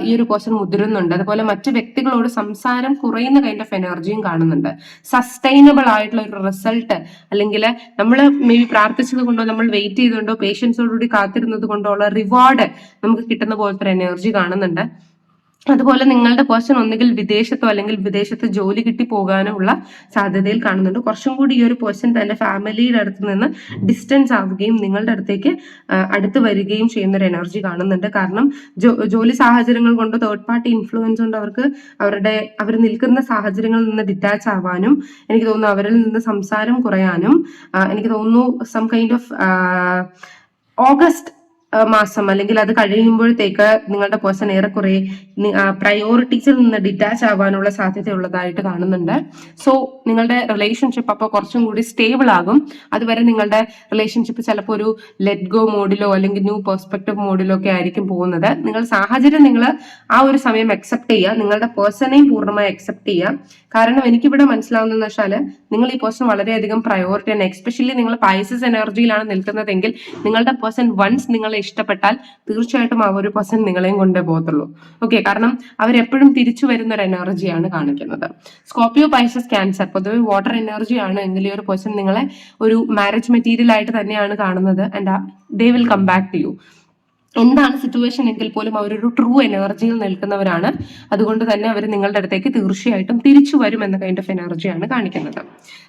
ഈ ഒരു പേഴ്സൺ മുതിരുന്നുണ്ട്. അതുപോലെ മറ്റു വ്യക്തികളോട് സംസാരം കുറയുന്ന കൈൻഡ് ഓഫ് എനർജിയും കാണുന്നുണ്ട്. സസ്റ്റൈനബിൾ ആയിട്ടുള്ള ഒരു റിസൾട്ട് അല്ലെങ്കിൽ നമ്മൾ മേ ബി പ്രാർത്ഥിച്ചത് കൊണ്ടോ നമ്മൾ വെയിറ്റ് ചെയ്തുകൊണ്ടോ പേഷ്യൻസോടുകൂടി കാത്തിരുന്നത് കൊണ്ടോ ഉള്ള റിവാർഡ് നമുക്ക് കിട്ടുന്ന പോലത്തെ ഒരു എനർജി കാണുന്നുണ്ട്. അതുപോലെ നിങ്ങളുടെ പേഴ്സൺ ഒന്നുകിൽ വിദേശത്തോ അല്ലെങ്കിൽ വിദേശത്ത് ജോലി കിട്ടി പോകാനോ ഉള്ള സാധ്യതയിൽ കാണുന്നുണ്ട്. കുറച്ചും കൂടി ഈ ഒരു പേഴ്സൺ തന്റെ ഫാമിലിയുടെ അടുത്ത് നിന്ന് ഡിസ്റ്റൻസ് ആവുകയും നിങ്ങളുടെ അടുത്തേക്ക് അടുത്ത് വരികയും ചെയ്യുന്ന ഒരു എനർജി കാണുന്നുണ്ട്. കാരണം ജോലി സാഹചര്യങ്ങൾ കൊണ്ട് തേർഡ് പാർട്ടി ഇൻഫ്ലുവൻസ് കൊണ്ട് അവർക്ക് അവരുടെ അവർ നിൽക്കുന്ന സാഹചര്യങ്ങളിൽ നിന്ന് ഡിറ്റാച്ച് ആവാനും എനിക്ക് തോന്നുന്നു അവരിൽ നിന്ന് സംസാരം കുറയാനും എനിക്ക് തോന്നുന്നു സം കൈൻഡ് ഓഫ് ഓഗസ്റ്റ് മാസം അല്ലെങ്കിൽ അത് കഴിയുമ്പോഴത്തേക്ക് നിങ്ങളുടെ പേഴ്സൺ ഏറെക്കുറെ പ്രയോറിറ്റീസിൽ നിന്ന് ഡിറ്റാച്ച് ആവാനുള്ള സാധ്യതയുള്ളതായിട്ട് കാണുന്നുണ്ട്. സോ നിങ്ങളുടെ റിലേഷൻഷിപ്പ് അപ്പോൾ കുറച്ചും കൂടി സ്റ്റേബിൾ ആകും. അതുവരെ നിങ്ങളുടെ റിലേഷൻഷിപ്പ് ചിലപ്പോൾ ഒരു ലെറ്റ് ഗോ മോഡിലോ അല്ലെങ്കിൽ ന്യൂ പെർസ്പെക്റ്റീവ് മോഡിലോ ഒക്കെ ആയിരിക്കും പോകുന്നത്. നിങ്ങൾ സാഹചര്യം നിങ്ങൾ ആ ഒരു സമയം അക്സെപ്റ്റ് ചെയ്യുക. നിങ്ങളുടെ പേഴ്സണെയും പൂർണമായി അക്സെപ്റ്റ് ചെയ്യുക. കാരണം എനിക്കിവിടെ മനസ്സിലാവുന്നതെന്ന് വെച്ചാൽ നിങ്ങൾ ഈ പേഴ്സൺ വളരെയധികം പ്രയോറിറ്റി ആണ്. എക്സ്പെഷ്യലി നിങ്ങൾ പൈസസ് എനർജിയിലാണ് നിൽക്കുന്നതെങ്കിൽ നിങ്ങളുടെ പേഴ്സൺ വൺസ് നിങ്ങളെ ഇഷ്ടപ്പെട്ടാൽ തീർച്ചയായിട്ടും ആ ഒരു പേഴ്സൺ നിങ്ങളെയും കൊണ്ടേ പോകത്തുള്ളൂ. ഓക്കെ കാരണം അവരെപ്പോഴും തിരിച്ചു വരുന്ന ഒരു എനർജിയാണ് കാണിക്കുന്നത്. സ്കോപ്പിയോ പൈസസ് ക്യാൻസർ പൊതുവെ വാട്ടർ എനർജി ആണ് എങ്കിൽ ഒരു പേഴ്സൺ നിങ്ങളെ ഒരു മാരേജ് മെറ്റീരിയൽ ആയിട്ട് തന്നെയാണ് കാണുന്നത്. And they will come back to you എന്താണ് സിറ്റുവേഷൻ എങ്കിൽ പോലും അവരൊരു ട്രൂ എനർജിയിൽ നിൽക്കുന്നവരാണ്. അതുകൊണ്ട് തന്നെ അവർ നിങ്ങളുടെ അടുത്തേക്ക് തീർച്ചയായിട്ടും തിരിച്ചു വരും എന്ന കൈൻഡ് ഓഫ് എനർജിയാണ് കാണിക്കുന്നത്.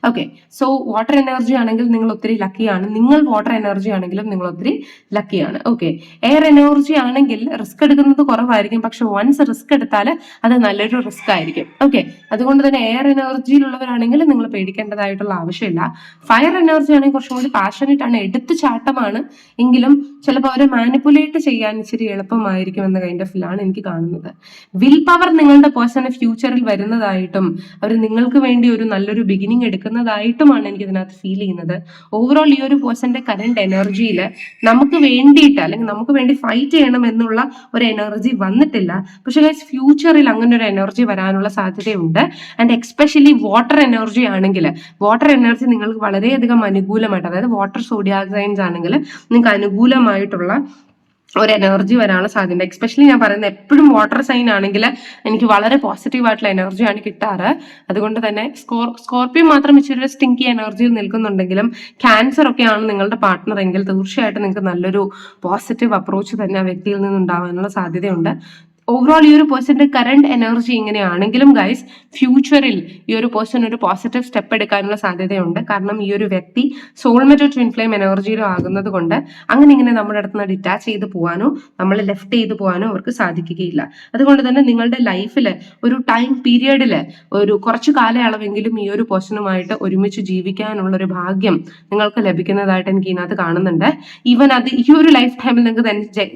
ഓക്കെ സോ വാട്ടർ എനർജി ആണെങ്കിൽ നിങ്ങൾ ഒത്തിരി ലക്കിയാണ് നിങ്ങൾ വാട്ടർ എനർജി ആണെങ്കിലും നിങ്ങൾ ഒത്തിരി ലക്കിയാണ് ഓക്കെ എയർ എനർജി ആണെങ്കിൽ റിസ്ക് എടുക്കുന്നത് കുറവായിരിക്കും. പക്ഷെ വൺസ് റിസ്ക് എടുത്താൽ അത് നല്ലൊരു റിസ്ക് ആയിരിക്കും. ഓക്കെ അതുകൊണ്ട് തന്നെ എയർ എനർജിയിലുള്ളവരാണെങ്കിൽ നിങ്ങൾ പേടിക്കേണ്ടതായിട്ടുള്ള ആവശ്യമില്ല. ഫയർ എനർജി ആണെങ്കിൽ കുറച്ചും കൂടി പാഷനറ്റ് ആണ്. എടുത്തു ചാട്ടമാണ്. എങ്കിലും ചിലപ്പോൾ അവരെ മാനിപ്പുലേറ്റ് ചെയ്യാൻ ഇച്ചിരി എളുപ്പമായിരിക്കും എന്ന കൈൻഡ് ഓഫ് ഫിലാണ് എനിക്ക് കാണുന്നത്. വിൽ പവർ നിങ്ങളുടെ പേഴ്സണൽ ഫ്യൂച്ചറിൽ വരുന്നതായിട്ടും അവർ നിങ്ങൾക്ക് വേണ്ടി ഒരു നല്ലൊരു ബിഗിനിങ് എടുക്കുന്നതായിട്ടുമാണ് എനിക്ക് ഇതിനകത്ത് ഫീൽ ചെയ്യുന്നത്. ഓവറോൾ ഈ ഒരു പേഴ്സന്റെ കറണ്ട് എനർജിയിൽ നമുക്ക് വേണ്ടിയിട്ട് അല്ലെങ്കിൽ നമുക്ക് വേണ്ടി ഫൈറ്റ് ചെയ്യണം എന്നുള്ള ഒരു എനർജി വന്നിട്ടില്ല. പക്ഷെ ഗൈസ് ഫ്യൂച്ചറിൽ അങ്ങനെ ഒരു എനർജി വരാനുള്ള സാധ്യതയുണ്ട്. ആൻഡ് എക്സ്പെഷ്യലി വാട്ടർ എനർജി ആണെങ്കിൽ വാട്ടർ എനർജി നിങ്ങൾക്ക് വളരെയധികം അനുകൂലമായിട്ട് അതായത് വാട്ടർ സോഡിയാക്സൈൻസ് ആണെങ്കിൽ നിങ്ങൾക്ക് അനുകൂലമായിട്ടുള്ള ഒരു എനർജി വരാനുള്ള സാധ്യത എക്സ്പെഷ്യലി ഞാൻ പറയുന്നത് എപ്പോഴും വാട്ടർ സൈൻ ആണെങ്കിൽ എനിക്ക് വളരെ പോസിറ്റീവ് ആയിട്ടുള്ള എനർജിയാണ് കിട്ടാറ്. അതുകൊണ്ട് തന്നെ സ്കോർ സ്കോർപ്പിയോ മാത്രം ഇച്ചിരി സ്റ്റിങ്കി എനർജിയിൽ നിൽക്കുന്നുണ്ടെങ്കിലും ക്യാൻസർ ഒക്കെയാണ് നിങ്ങളുടെ പാർട്ട്ണർ എങ്കിൽ തീർച്ചയായിട്ടും നിങ്ങൾക്ക് നല്ലൊരു പോസിറ്റീവ് അപ്രോച്ച് തന്നെ ആ വ്യക്തിയിൽ നിന്ന് ഉണ്ടാവാനുള്ള സാധ്യതയുണ്ട്. ഓവറോൾ ഈ ഒരു പേഴ്സന്റെ കറണ്ട് എനർജി ഇങ്ങനെയാണെങ്കിലും ഗൈസ് ഫ്യൂച്ചറിൽ ഈ ഒരു പേഴ്സൺ ഒരു പോസിറ്റീവ് സ്റ്റെപ്പ് എടുക്കാനുള്ള സാധ്യതയുണ്ട്. കാരണം ഈ ഒരു വ്യക്തി സോൾമേറ്റ് ട്വിൻ ഫ്ലെയിം എനർജിയിലും ആകുന്നത് കൊണ്ട് അങ്ങനെ ഇങ്ങനെ നമ്മുടെ അടുത്ത് നിന്ന് ഡിറ്റാച്ച് ചെയ്ത് പോകാനോ നമ്മൾ ലെഫ്റ്റ് ചെയ്ത് പോകാനോ അവർക്ക് സാധിക്കുകയില്ല. അതുകൊണ്ട് തന്നെ നിങ്ങളുടെ ലൈഫിൽ ഒരു ടൈം പീരിയഡിൽ ഒരു കുറച്ച് കാലയളവെങ്കിലും ഈ ഒരു പേഴ്സണുമായിട്ട് ഒരുമിച്ച് ജീവിക്കാനുള്ള ഒരു ഭാഗ്യം നിങ്ങൾക്ക് ലഭിക്കുന്നതായിട്ട് എനിക്ക് ഇതിനകത്ത് കാണുന്നുണ്ട്. ഈവൻ അത് ഈ ഒരു ലൈഫ് ടൈമിൽ നിങ്ങൾക്ക്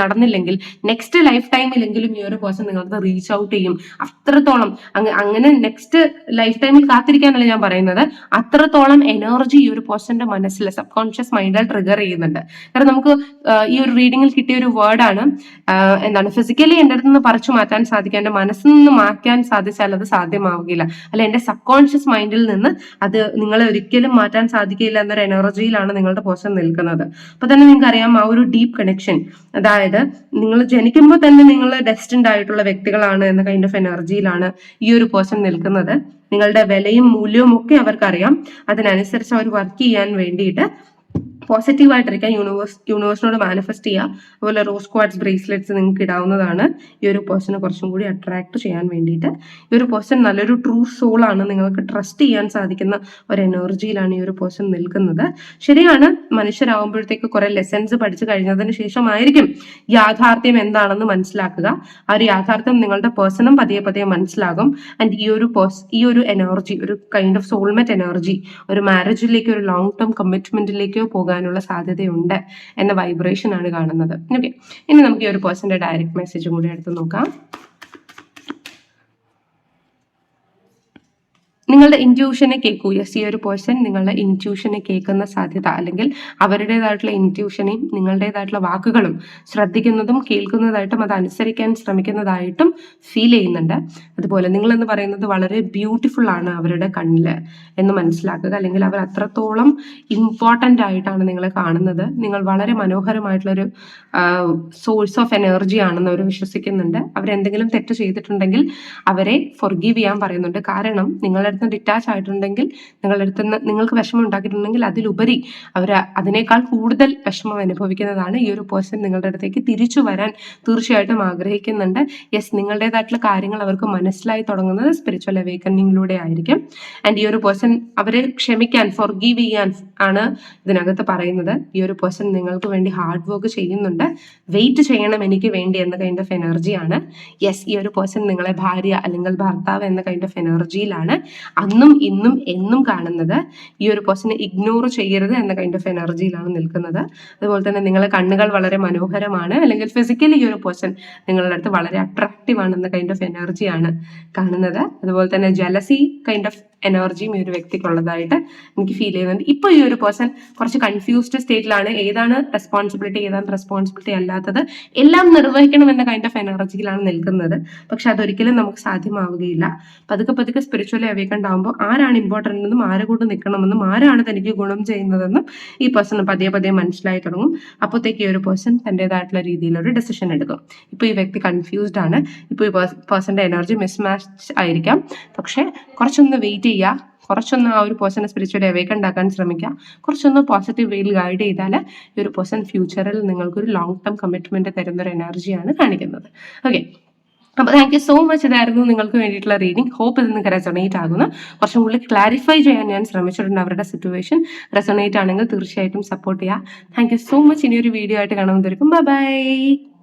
നടന്നില്ലെങ്കിൽ നെക്സ്റ്റ് ലൈഫ് ടൈമിലെങ്കിലും ഈ ഒരു പേഴ്സൺ നിങ്ങൾക്ക് റീച്ച് ഔട്ട് ചെയ്യും. അത്രത്തോളം. അങ്ങ് അങ്ങനെ നെക്സ്റ്റ് ലൈഫ് ടൈമിൽ കാത്തിരിക്കാനല്ല ഞാൻ പറയുന്നത്. അത്രത്തോളം എനർജി ഈ ഒരു പേഴ്സന്റെ മനസ്സിൽ സബ് കോൺഷ്യസ് മൈൻഡിൽ ട്രിഗർ ചെയ്യുന്നുണ്ട്. കാരണം നമുക്ക് ഈ ഒരു റീഡിങ്ങിൽ കിട്ടിയ ഒരു വേർഡാണ് എന്താണ് ഫിസിക്കലി എന്റെ അടുത്ത് നിന്ന് പറിച്ചു മാറ്റാൻ സാധിക്കും. എന്റെ മനസ്സിൽ നിന്ന് മാറ്റാൻ സാധിച്ചാൽ അത് സാധ്യമാവുകയില്ല. അല്ല എന്റെ സബ് കോൺഷ്യസ് മൈൻഡിൽ നിന്ന് അത് നിങ്ങളെ ഒരിക്കലും മാറ്റാൻ സാധിക്കില്ല എന്നൊരു എനർജിയിലാണ് നിങ്ങളുടെ പേഴ്സൺ നിൽക്കുന്നത്. അപ്പൊ തന്നെ നിങ്ങൾക്ക് അറിയാം ആ ഒരു ഡീപ്പ് കണക്ഷൻ അതായത് നിങ്ങൾ ജനിക്കുമ്പോൾ തന്നെ നിങ്ങൾ ഡെസ്റ്റിൻഡ് ആയിട്ടുള്ള വ്യക്തികളാണ് എന്ന കൈൻഡ് ഓഫ് എനർജിയിലാണ് ഈ ഒരു പേഴ്സൺ നിൽക്കുന്നത്. നിങ്ങളുടെ വിലയും മൂല്യവും ഒക്കെ അവർക്കറിയാം. അതിനനുസരിച്ച് അവർ വർക്ക് ചെയ്യാൻ വേണ്ടിയിട്ട് പോസിറ്റീവ് ആയിട്ടിരിക്കാം യൂണിവേഴ്സ് യൂണിവേഴ്സിനോട് മാനിഫെസ്റ്റ് ചെയ്യുക. അതുപോലെ റോസ് ക്വാഡ്സ് ബ്രേസ്ലെറ്റ്സ് നിങ്ങൾക്ക് ഇടാവുന്നതാണ്. ഈ ഒരു പേഴ്സണെ കുറച്ചും കൂടി അട്രാക്ട് ചെയ്യാൻ വേണ്ടിയിട്ട്. ഈ ഒരു പേഴ്സൺ നല്ലൊരു ട്രൂ സോൾ ആണ്. നിങ്ങൾക്ക് ട്രസ്റ്റ് ചെയ്യാൻ സാധിക്കുന്ന ഒരു എനർജിയിലാണ് ഈ ഒരു പേഴ്സൺ നിൽക്കുന്നത്. ശരിയാണ്. മനുഷ്യരാകുമ്പോഴത്തേക്ക് കുറെ ലെസൺസ് പഠിച്ചു കഴിഞ്ഞതിന് ശേഷമായിരിക്കും യാഥാർത്ഥ്യം എന്താണെന്ന് മനസ്സിലാക്കുക. ആ ഒരു യാഥാർത്ഥ്യം നിങ്ങളുടെ പേഴ്സണും പതിയെ പതിയെ മനസ്സിലാകും. ആൻഡ് ഈ ഒരു പേഴ്സ് ഈ ഒരു എനർജി ഒരു കൈൻഡ് ഓഫ് സോൾമെറ്റ് എനർജി ഒരു മാരേജിലേക്കോ ഒരു ലോങ് ടേം കമ്മിറ്റ്മെന്റിലേക്കോ പോകാനുള്ള സാധ്യതയുണ്ട് എന്ന വൈബ്രേഷൻ ആണ് കാണുന്നത്. ഓക്കെ ഇനി നമുക്ക് ഈ ഒരു പേഴ്സന്റെ ഡയറക്റ്റ് മെസ്സേജും കൂടി എടുത്ത് നോക്കാം. നിങ്ങളുടെ ഇന്റ്യൂഷനെ കേൾക്കൂ യെസ് ഈ ഒരു പേഴ്സൺ നിങ്ങളുടെ ഇന്റ്യൂഷനെ കേൾക്കുന്ന സാധ്യത അല്ലെങ്കിൽ അവരുടേതായിട്ടുള്ള ഇന്റ്യൂഷനെയും നിങ്ങളുടേതായിട്ടുള്ള വാക്കുകളും ശ്രദ്ധിക്കുന്നതും കേൾക്കുന്നതായിട്ടും അത് അനുസരിക്കാൻ ശ്രമിക്കുന്നതായിട്ടും ഫീൽ ചെയ്യുന്നുണ്ട്. അതുപോലെ നിങ്ങളെന്ന് പറയുന്നത് വളരെ ബ്യൂട്ടിഫുൾ ആണ് അവരുടെ കണ്ണിൽ എന്ന് മനസ്സിലാക്കുക. അല്ലെങ്കിൽ അവർ അത്രത്തോളം ഇമ്പോർട്ടന്റ് ആയിട്ടാണ് നിങ്ങളെ കാണുന്നത്. നിങ്ങൾ വളരെ മനോഹരമായിട്ടുള്ളൊരു സോഴ്സ് ഓഫ് എനർജി ആണെന്ന് അവർ വിശ്വസിക്കുന്നുണ്ട്. അവരെന്തെങ്കിലും തെറ്റ് ചെയ്തിട്ടുണ്ടെങ്കിൽ അവരെ ഫൊർഗീവ് ചെയ്യാൻ പറയുന്നുണ്ട്. കാരണം നിങ്ങളുടെ ഡിറ്റാച്ച് ആയിട്ടുണ്ടെങ്കിൽ നിങ്ങളുടെ അടുത്ത് നിന്ന് നിങ്ങൾക്ക് വിഷമം ഉണ്ടാക്കിയിട്ടുണ്ടെങ്കിൽ അതിലുപരി അവർ അതിനേക്കാൾ കൂടുതൽ വിഷമം അനുഭവിക്കുന്നതാണ് ഈ ഒരു പേഴ്സൺ നിങ്ങളുടെ അടുത്തേക്ക് തിരിച്ചു വരാൻ തീർച്ചയായിട്ടും ആഗ്രഹിക്കുന്നുണ്ട്. യെസ് നിങ്ങളുടേതായിട്ടുള്ള കാര്യങ്ങൾ അവർക്ക് മനസ്സിലായി തുടങ്ങുന്നത് സ്പിരിച്വൽ അവേക്കനിങ്ങിലൂടെ ആയിരിക്കും. ആൻഡ് ഈ ഒരു പേഴ്സൺ അവരെ ക്ഷമിക്കാൻ ഫോർ ഗീവ് ചെയ്യാൻ ആണ് ഇതിനകത്ത് പറയുന്നത്. ഈ ഒരു പേഴ്സൺ നിങ്ങൾക്ക് വേണ്ടി ഹാർഡ് വർക്ക് ചെയ്യുന്നുണ്ട്. വെയിറ്റ് ചെയ്യണം എനിക്ക് വേണ്ടി എന്ന കൈൻഡ് ഓഫ് എനർജിയാണ് യെസ് ഈ ഒരു പേഴ്സൺ നിങ്ങളെ ഭാര്യ അല്ലെങ്കിൽ ഭർത്താവ് എന്ന കൈൻഡ് ഓഫ് എനർജിയിലാണ് അന്നും ഇന്നും എന്നും കാണുന്നത് ഈ ഒരു ക്വസ്റ്റിനെ ഇഗ്നോർ ചെയ്യരുത് എന്ന കൈൻഡ് ഓഫ് എനർജിയിലാണ് നിൽക്കുന്നത്. അതുപോലെ തന്നെ നിങ്ങളെ കണ്ണുകൾ വളരെ മനോഹരമാണ്. അല്ലെങ്കിൽ ഫിസിക്കലി ഈ ഒരു പേഴ്സൺ നിങ്ങളുടെ അടുത്ത് വളരെ അട്രാക്റ്റീവ് ആണെന്ന കൈൻഡ് ഓഫ് എനർജിയാണ് കാണുന്നത്. അതുപോലെ തന്നെ ജലസി കൈൻഡ് ഓഫ് എനർജിയും ഈ ഒരു വ്യക്തിക്കുള്ളതായിട്ട് എനിക്ക് ഫീൽ ചെയ്യുന്നുണ്ട്. ഇപ്പോൾ ഈ ഒരു പേഴ്സൺ കുറച്ച് കൺഫ്യൂസ്ഡ് സ്റ്റേറ്റിലാണ് ഏതാണ് റെസ്പോൺസിബിലിറ്റി ഏതാണ് റെസ്പോൺസിബിലിറ്റി അല്ലാത്തത് എല്ലാം നിർവഹിക്കണം എന്ന കൈൻഡ് ഓഫ് എനർജിയിലാണ് നിൽക്കുന്നത്. പക്ഷെ അതൊരിക്കലും നമുക്ക് സാധ്യമാവുകയില്ല. പതുക്കെ പതുക്കെ സ്പിരിച്വലി അവേക്കണ്ട് ആകുമ്പോൾ ആരാണ് ഇമ്പോർട്ടന്റ് എന്നും ആരെ കൂടെ നിൽക്കണമെന്നും ആരാണ് തനിക്ക് ഗുണം ചെയ്യുന്നതെന്നും ഈ പേഴ്സൺ പതിയെ പതിയെ മനസ്സിലായി തുടങ്ങും. അപ്പോഴത്തേക്ക് ഈ ഒരു പേഴ്സൺ തന്റെതായിട്ടുള്ള രീതിയിലൊരു ഡെസിഷൻ എടുക്കും. ഇപ്പോൾ ഈ വ്യക്തി കൺഫ്യൂസ്ഡ് ആണ്. ഇപ്പോൾ ഈ പേഴ്സന്റെ എനർജി മിസ്മാച്ച് ആയിരിക്കാം. പക്ഷെ കുറച്ചൊന്ന് വെയിറ്റ് ചെയ്യുക. കുറച്ചൊന്ന് ആ ഒരു പേഴ്സണെ സ്പിരിച്വലി അവേക്ക് ഉണ്ടാക്കാൻ ശ്രമിക്കുക. കുറച്ചൊന്ന് പോസിറ്റീവ് വേയിൽ ഗൈഡ് ചെയ്താൽ ഈ ഒരു പേഴ്സൺ ഫ്യൂച്ചറിൽ നിങ്ങൾക്കൊരു ലോങ് ടേം കമ്മിറ്റ്മെന്റ് തരുന്ന ഒരു എനർജിയാണ് കാണിക്കുന്നത്. ഓക്കെ അപ്പോൾ താങ്ക് യു സോ മച്ച് ഇതായിരുന്നു നിങ്ങൾക്ക് വേണ്ടിയിട്ടുള്ള റീഡിംഗ് ഹോപ്പ് ഇത് നിങ്ങൾക്ക് റെസൊണേറ്റ് ആകുന്നു. കുറച്ചും കൂടി ക്ലാരിഫൈ ചെയ്യാൻ ഞാൻ ശ്രമിച്ചിട്ടുണ്ട് അവരുടെ സിറ്റുവേഷൻ റെസൊണേറ്റ് ആണെങ്കിൽ തീർച്ചയായിട്ടും സപ്പോർട്ട് ചെയ്യുക. താങ്ക് യു സോ മച്ച് ഇനിയൊരു വീഡിയോ ആയിട്ട് കാണുന്നതായിരിക്കും ബൈ ബൈ